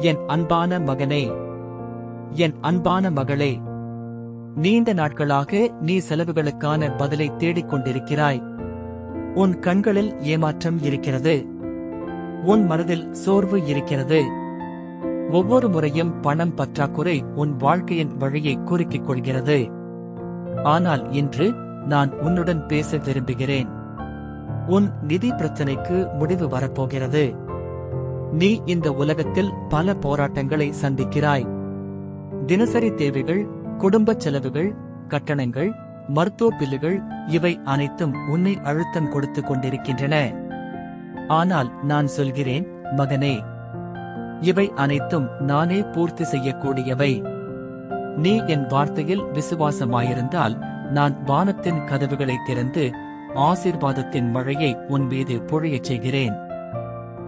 என் அன்பான மகனே என் அன்பான மகளே நீண்ட நாட்களாக நீ செலவுகளுக்கான பதிலை தேடிக் கொண்டிருக்கிறாய் உன் கண்களில் ஏமாற்றம் இருக்கிறது. உன் மனதில் சோர்வு இருக்கிறது. ஒவ்வொரு முறையும் பணம் பற்றாக்குறை உன் வாழ்க்கையின் வழியை குறுக்கிக் கொள்கிறது. ஆனால் இன்று நான் உன்னுடன் பேச விரும்புகிறேன். உன் நிதி பிரச்சனைக்கு முடிவு வரப்போகிறது. நீ இந்த உலகத்தில் பல போராட்டங்களை சந்திக்கிறாய். தினசரி தேவைகள் குடும்பச் செலவுகள் கட்டணங்கள் மருத்துவ பில்லுகள் இவை அனைத்தும் உன்னை அழுத்தம் கொடுத்து கொண்டிருக்கின்றன. ஆனால் நான் சொல்கிறேன் மகனே இவை அனைத்தும் நானே பூர்த்தி செய்யக்கூடியவை. நீ என் வார்த்தையில் விசுவாசமாயிருந்தால் நான் வானத்தின் கதவுகளை திறந்து ஆசீர்வாதத்தின் மழையை உன் மீது பொழியச் செய்கிறேன்.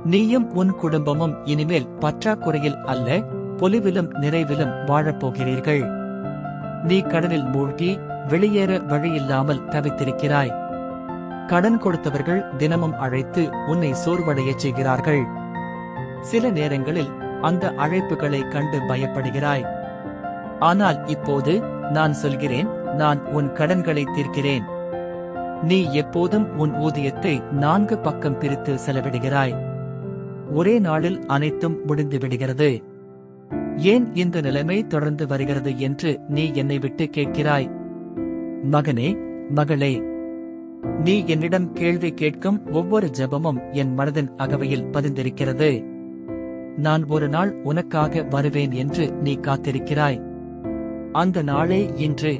நீயும் உன் குடும்பமும் இனிமேல் பற்றாக்குறையில் அல்ல பொலிவிலும் நிறைவிலும் வாழப்போகிறீர்கள். நீ கடலில் மூழ்கி வெளியேற வழியில்லாமல் தவித்திருக்கிறாய். கடன் கொடுத்தவர்கள் தினமும் அழைத்து உன்னை சோர்வடையச் செய்கிறார்கள். சில நேரங்களில் அந்த அழைப்புகளை கண்டு பயப்படுகிறாய். ஆனால் இப்போது நான் சொல்கிறேன் நான் உன் கடன்களை தீர்க்கிறேன். நீ எப்போதும் உன் ஊதியத்தை நான்கு பக்கம் பிரித்து செலவிடுகிறாய். ஒரே நாளில் அனைத்தும் முடிந்து விடுகிறது. ஏன் இந்த நிலைமை தொடர்ந்து வருகிறது என்று நீ என்னை விட்டு கேட்கிறாய்? மகனே மகளே நீ என்னிடம் கேள்வி கேட்கும் ஒவ்வொரு ஜெபமும் என் மனதின் அகவையில் பதிந்திருக்கிறது. நான் ஒரு நாள் உனக்காக வருவேன் என்று நீ காத்திருக்கிறாய். அந்த நாளே இன்று.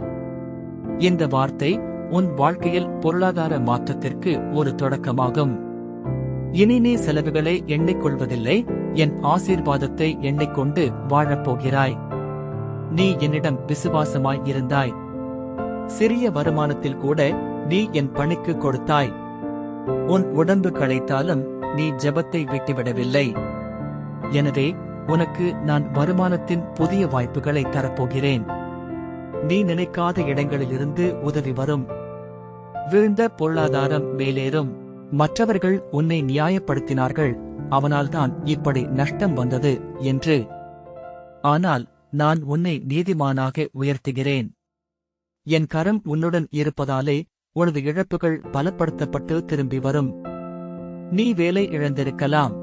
இந்த வார்த்தை உன் வாழ்க்கையில் பொருளாதார மாற்றத்திற்கு ஒரு தொடக்கமாகும். இனி நீ செலவுகளை எண்ணிக்கொள்வதில்லை. என் ஆசீர்வாதத்தை எண்ணிக்கொண்டு வாழப்போகிறாய். நீ என்னிடம் விசுவாசமாய் இருந்தாய். சிறிய வருமானத்தில் கூட நீ என் பணிக்கு கொடுத்தாய். உன் உடம்பு களைத்தாலும் நீ ஜெபத்தை விட்டுவிடவில்லை. எனவே உனக்கு நான் வருமானத்தின் புதிய வாய்ப்புகளை தரப்போகிறேன். நீ நினைக்காத இடங்களிலிருந்து உதவி வரும். விழுந்த பொருளாதாரம் மேலேறும். மற்றவர்கள் உன்னை நியாயப்படுத்தினார்கள் அவனால்தான் இப்படி நஷ்டம் வந்தது என்று. ஆனால் நான் உன்னை நீதிமானாக உயர்த்துகிறேன். என் கரம் உன்னுடன் இருப்பதாலே உனது இழப்புகள் பலப்படுத்தப்பட்டு திரும்பி வரும். நீ வேலை இழந்திருக்கலாம்.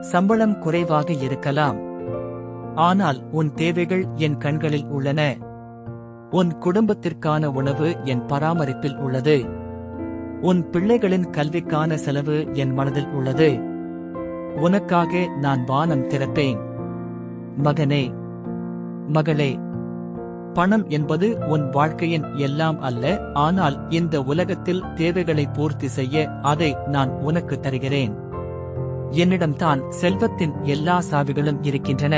சம்பளம் குறைவாக இருக்கலாம். ஆனால் உன் தேவைகள் என் கண்களில் உள்ளன. உன் குடும்பத்திற்கான உணவு என் பராமரிப்பில் உள்ளது. உன் பிள்ளைகளின் கல்விக்கான செலவு என் மனதில் உள்ளது. உனக்காக நான் வானம் திறப்பேன். மகனே மகளே பணம் என்பது உன் வாழ்க்கையின் எல்லாம் அல்ல ஆனால் இந்த உலகத்தில் தேவைகளை பூர்த்தி செய்ய அதை நான் உனக்கு தருகிறேன். என்னிடம்தான் செல்வத்தின் எல்லா சாவிகளும் இருக்கின்றன.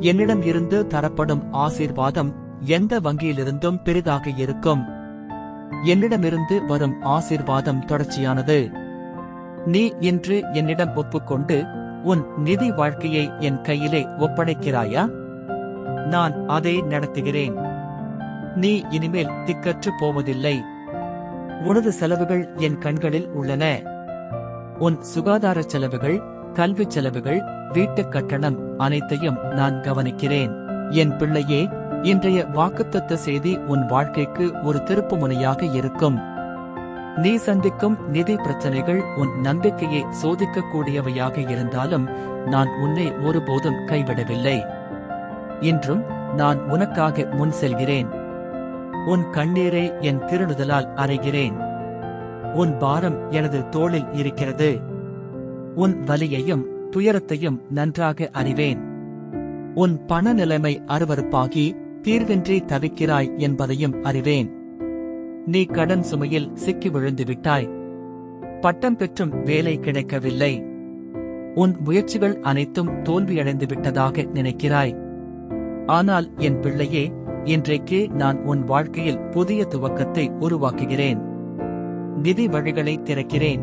என்னிடம் இருந்து தரப்படும் ஆசீர்வாதம் எந்த வங்கியிலிருந்தும் பெரிதாக இருக்கும். என்னிடமிருந்து வரும் ஆசீர்வாதம் தொடர்ச்சியானது. நீ இன்று என்னிடம் ஒப்புக்கொண்டு உன் நிதி வாழ்க்கையை என் கையிலே ஒப்படைக்கிறாயா? நான் அதை நடத்துகிறேன். நீ இனிமேல் திக்கற்று போவதில்லை. உனது செலவுகள் என் கண்களில் உள்ளன. உன் சுகாதார செலவுகள் கல்விச் செலவுகள் வீட்டுக் கட்டணம் அனைத்தையும் நான் கவனிக்கிறேன். என் பிள்ளையே இன்றைய வாக்குத்தத்த செய்தி உன் வாழ்க்கைக்கு ஒரு திருப்புமுனையாக இருக்கும். நீ சந்திக்கும் நிதி பிரச்சனைகள் உன் நம்பிக்கையை சோதிக்கக்கூடியவையாக இருந்தாலும் நான் உன்னை ஒருபோதும் கைவிடவில்லை. இன்றும் நான் உனக்காக முன் செல்கிறேன். உன் கண்ணீரை என் திருடுதலால் அறைகிறேன். உன் பாரம் எனது தோளில் இருக்கிறது. உன் வலியையும் துயரத்தையும் நன்றாக அறிவேன். உன் பண நிலைமை அருவருப்பாகி தீர்வின்றி தவிக்கிறாய் என்பதையும் அறிவேன். நீ கடன் சுமையில் சிக்கி விழுந்து விட்டாய் பட்டம் பெற்றும் வேலை கிடைக்கவில்லை. உன் முயற்சிகள் அனைத்தும் தோல்வியடைந்து விட்டதாக நினைக்கிறாய். ஆனால் என் பிள்ளையே இன்றைக்கு நான் உன் வாழ்க்கையில் புதிய துவக்கத்தை உருவாக்குகிறேன். நிதி வழிகளை திறக்கிறேன்.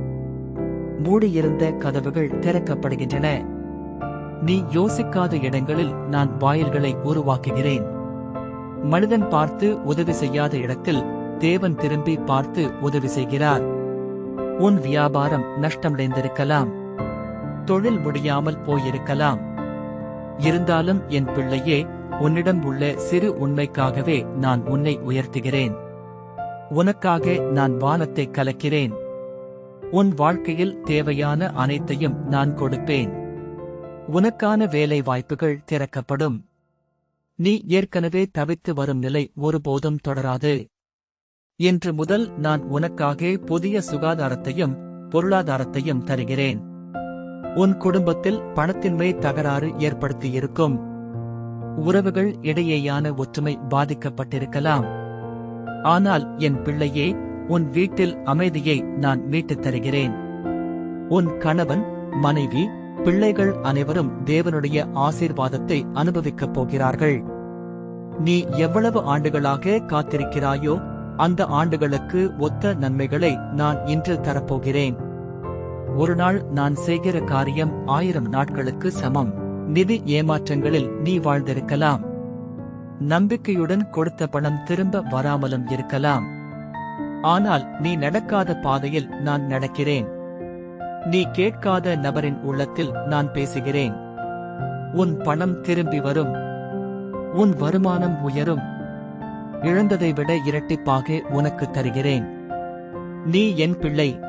மூடியிருந்த கதவுகள் திறக்கப்படுகின்றன. நீ யோசிக்காத இடங்களில் நான் வாயில்களை உருவாக்குகிறேன். மனிதன் பார்த்து உதவி செய்யாத இடத்தில் தேவன் திரும்பி பார்த்து உதவி செய்கிறார். உன் வியாபாரம் நஷ்டமடைந்திருக்கலாம். தொழில் முடியாமல் போயிருக்கலாம். இருந்தாலும் என் பிள்ளையே உன்னிடம் உள்ள சிறு உண்மைக்காகவே நான் உன்னை உயர்த்துகிறேன். உனக்காக நான் வானத்தை கலக்கிறேன். உன் வாழ்க்கையில் தேவையான அனைத்தையும் நான் கொடுப்பேன். உனக்கான வேலை வாய்ப்புகள் திறக்கப்படும். நீ ஏற்கனவே தவித்து வரும் நிலை ஒருபோதும் தொடராது. இன்று முதல் நான் உனக்காக புதிய சுகாதாரத்தையும் பொருளாதாரத்தையும் தருகிறேன். உன் குடும்பத்தில் பணத்தின்மை தகராறு ஏற்படுத்தியிருக்கும். உறவுகள் இடையேயான ஒற்றுமை பாதிக்கப்பட்டிருக்கலாம். ஆனால் என் பிள்ளையே உன் வீட்டில் அமைதியை நான் மீட்டுத் தருகிறேன். உன் கணவன் மனைவி பிள்ளைகள் அனைவரும் தேவனுடைய ஆசீர்வாதத்தை அனுபவிக்கப் போகிறார்கள். நீ எவ்வளவு ஆண்டுகளாக காத்திருக்கிறாயோ அந்த ஆண்டுகளுக்கு ஒத்த நன்மைகளை நான் இன்று தரப்போகிறேன். ஒரு நாள் நான் செய்கிற காரியம் ஆயிரம் நாட்களுக்கு சமம். நிதி ஏமாற்றங்களில் நீ வாழ்ந்திருக்கலாம். நம்பிக்கையுடன் கொடுத்த பணம் திரும்ப வராமலும் இருக்கலாம். ஆனால் நீ நடக்காத பாதையில் நான் நடக்கிறேன். நீ கேட்காத நபரின் உள்ளத்தில் நான் பேசுகிறேன். உன் பணம் திரும்பி வரும். உன் வருமானம் உயரும். இழந்ததை விட இரட்டிப்பாக உனக்கு தருகிறேன். நீ என் பிள்ளை.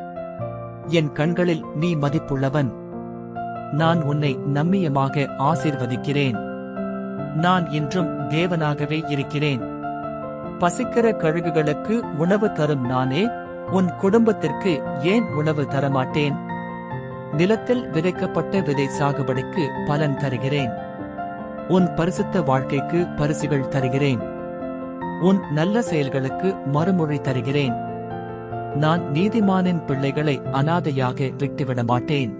என் கண்களில் நீ மதிப்புள்ளவன். நான் உன்னை நம்மியமாக ஆசீர்வதிக்கிறேன். நான் இன்றும் தேவனாகவே இருக்கிறேன். பசிக்கிற கழுகுகளுக்கு உணவு தரும் நானே உன் குடும்பத்திற்கு ஏன் உணவு தரமாட்டேன்? நிலத்தில் விதைக்கப்பட்ட விதை சாகுபடிக்கு பலன் தருகிறேன். உன் பரிசுத்த வாழ்க்கைக்கு பரிசுகள் தருகிறேன். உன் நல்ல செயல்களுக்கு மறுமொழி தருகிறேன். நான் நீதிமானின் பிள்ளைகளை அனாதையாக விட்டுவிட மாட்டேன்.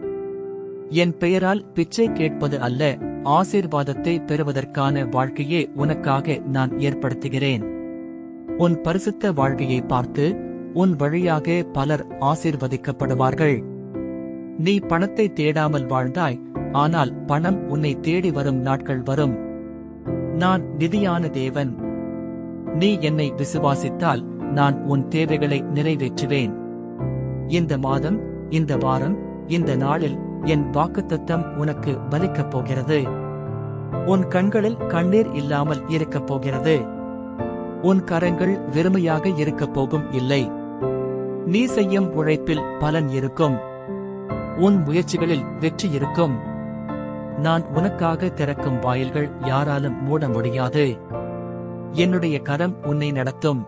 என் பெயரால் பிச்சை கேட்பது அல்ல ஆசீர்வாதத்தை பெறுவதற்கான வாழ்க்கையே உனக்காக நான் ஏற்படுத்துகிறேன். உன் பரிசுத்த வாழ்க்கையை பார்த்து உன் வழியாக பலர் ஆசீர்வதிக்கப்படுவார்கள். நீ பணத்தை தேடாமல் வாழ்ந்தாய் ஆனால் பணம் உன்னை தேடி வரும் நாட்கள் வரும். நான் நிதியான தேவன். நீ என்னை விசுவாசித்தால் நான் உன் தேவைகளை நிறைவேற்றுவேன். இந்த மாதம் இந்த வாரம் இந்த நாளில் என் வாக்குத்தத்தம் உனக்கு பலிக்கப் போகிறது. உன் கண்களில் கண்ணீர் இல்லாமல் இருக்கப் போகிறது. உன் கரங்கள் வெறுமையாக இருக்கப் போகும் இல்லை. நீ செய்யும் உழைப்பில் பலன் இருக்கும். உன் முயற்சிகளில் வெற்றி இருக்கும். நான் உனக்காக திறக்கும் வாயில்கள் யாராலும் மூட முடியாது. என்னுடைய கரம் உன்னை நடத்தும்.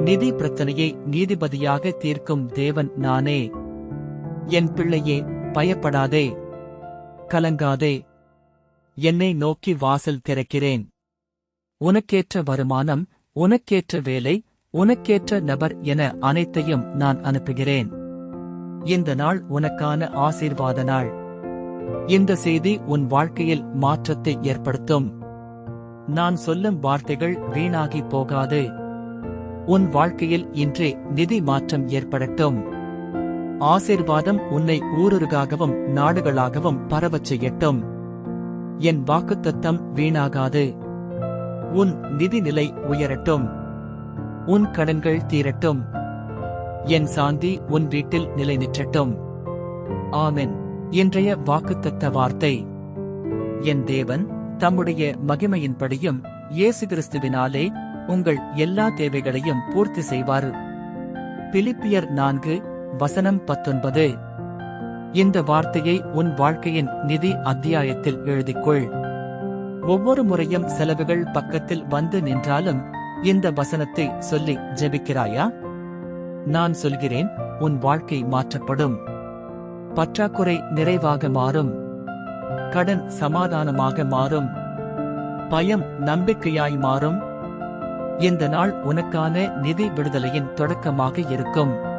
நிதி பிரச்சனையை நீதிபதியாக தீர்க்கும் தேவன் நானே. என் பிள்ளையே பயப்படாதே. கலங்காதே. என்னை நோக்கி வாசல் திறக்கிறேன். உனக்கேற்ற வருமானம் உனக்கேற்ற வேலை உனக்கேற்ற நபர் என அனைத்தையும் நான் அனுப்புகிறேன். இந்த நாள் உனக்கான ஆசீர்வாத நாள். இந்த செய்தி உன் வாழ்க்கையில் மாற்றத்தை ஏற்படுத்தும். நான் சொல்லும் வார்த்தைகள் வீணாகி போகாது. உன் வாழ்க்கையில் இன்றே நிதி மாற்றம் ஏற்படட்டும். ஆசீர்வாதம் உன்னை ஊருருகாகவும் நாடுகளாகவும் பரவச் செய்யட்டும். என் வாக்குத்தத்தம் வீணாகாது. உன் நிதிநிலை உயரட்டும். உன் கடன்கள் தீரட்டும். என் சாந்தி உன் வீட்டில் நிலை நிற்றட்டும் ஆமென். இன்றைய வாக்குத்தத்த வார்த்தை. என் தேவன் தம்முடைய மகிமையின்படியும் இயேசு கிறிஸ்துவினாலே உங்கள் எல்லா தேவைகளையும் பூர்த்தி செய்வார். பிலிப்பியர் நான்கு வசனம் பத்தொன்பது. இந்த வார்த்தையை உன் வாழ்க்கையின் நிதி அத்தியாயத்தில் எழுதிக்கொள். ஒவ்வொரு முறையும் செலவுகள் பக்கத்தில் வந்து நின்றாலும் இந்த வசனத்தை சொல்லி ஜெபிக்கிறாயா? நான் சொல்கிறேன் உன் வாழ்க்கை மாற்றப்படும். பற்றாக்குறை நிறைவாக மாறும். கடன் சமாதானமாக மாறும். பயம் நம்பிக்கையாய் மாறும். இந்த நாள் உனக்கான நிதி விடுதலையின் தொடக்கமாக இருக்கும்.